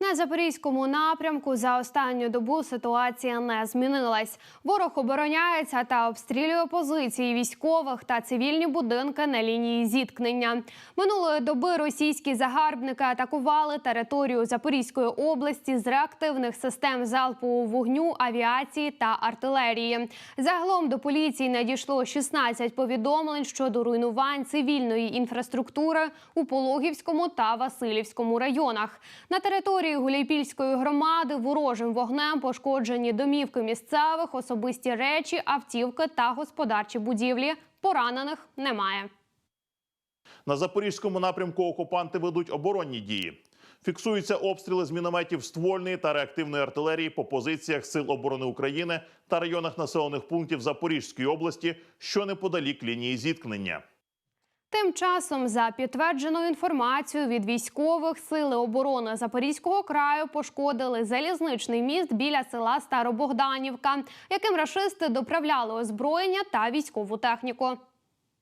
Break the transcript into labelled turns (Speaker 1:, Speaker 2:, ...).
Speaker 1: На запорізькому напрямку за останню добу ситуація не змінилась. Ворог обороняється та обстрілює позиції військових та цивільні будинки на лінії зіткнення. Минулої доби російські загарбники атакували територію Запорізької області з реактивних систем залпового вогню, авіації та артилерії. Загалом до поліції надійшло 16 повідомлень щодо руйнувань цивільної інфраструктури у Пологівському та Васильівському районах. На території Гуляйпільської громади ворожим вогнем пошкоджені домівки місцевих, особисті речі, автівки та господарчі будівлі. Поранених немає.
Speaker 2: На запорізькому напрямку окупанти ведуть оборонні дії. Фіксуються обстріли з мінометів ствольної та реактивної артилерії по позиціях Сил оборони України та районах населених пунктів Запорізької області, що неподалік лінії зіткнення.
Speaker 1: Тим часом, за підтвердженою інформацією від військових, сили оборони Запорізького краю пошкодили залізничний міст біля села Старобогданівка, яким рашисти доправляли озброєння та військову техніку.